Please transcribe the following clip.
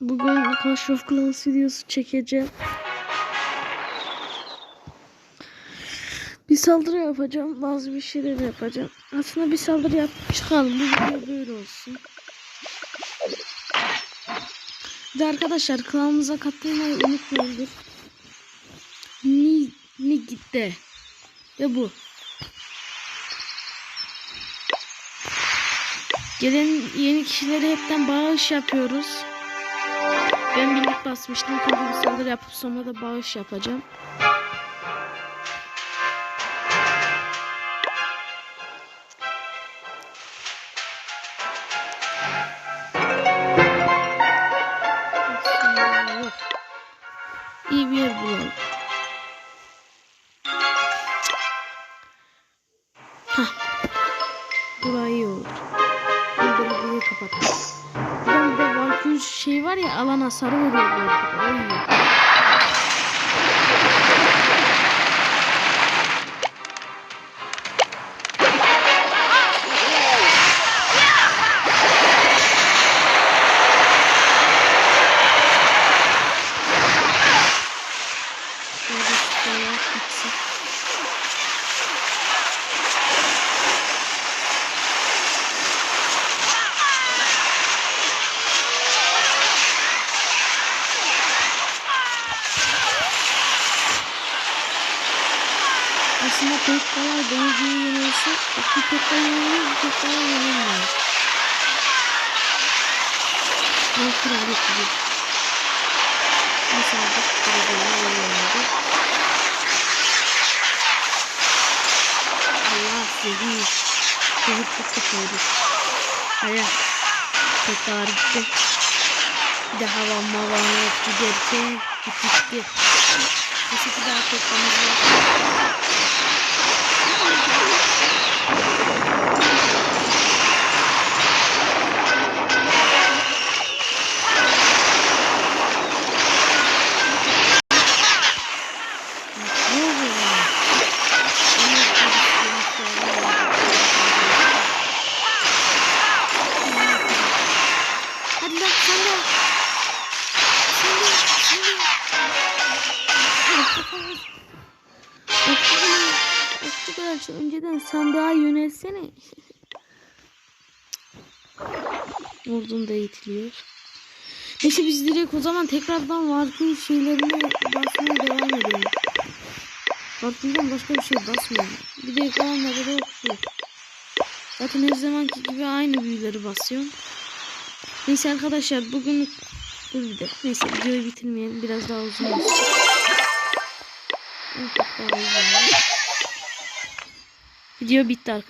Bugün Clash of Clans videosu çekeceğim. Bir saldırı yapacağım. Bazı bir şeyler yapacağım. Aslında bir saldırı yapıp çıkalım. Bu video böyle olsun. Bir de arkadaşlar kanalımıza katılmayı unutmayın. Ni, ni gitti. Ve bu. Gelen yeni kişilere hepten bağış yapıyoruz. Ben birlik basmıştım. Çünkü bir yapıp sonra da bağış yapacağım. İyi bir yer bulalım. Burayı iyi böyle burayı şey var ya alan hasarı veriyor bu. Oy. Aslında kolay benziyor yenilse bir pek kolay yeniliyor bir pek kolay yenilmiyor. Ne kraliyet gibi. Nasıl aldık? Kraliyeyi yenildi. Allah sizi. Sizi çok kötüydü. Hayır. Tekrar gitti. Bir de hava mava giderken gitti. Neyse ki daha toplamız Arkadaşlar önceden sandığa yönelsene. Oradan da itiliyor. Neyse biz direkt o zaman tekrardan Valkyrie şeylerine basmaya devam edelim. Valkyrie'den başka bir şey basmıyorum. Bir de kalanlarda da yok. Zaten her zamanki gibi aynı büyüleri basıyorum. Neyse arkadaşlar bugün dur bir de. Neyse videoyu bitirmeyelim. Biraz daha uzun olsun. Evet, daha uzun. Video bitti arkadaşlar.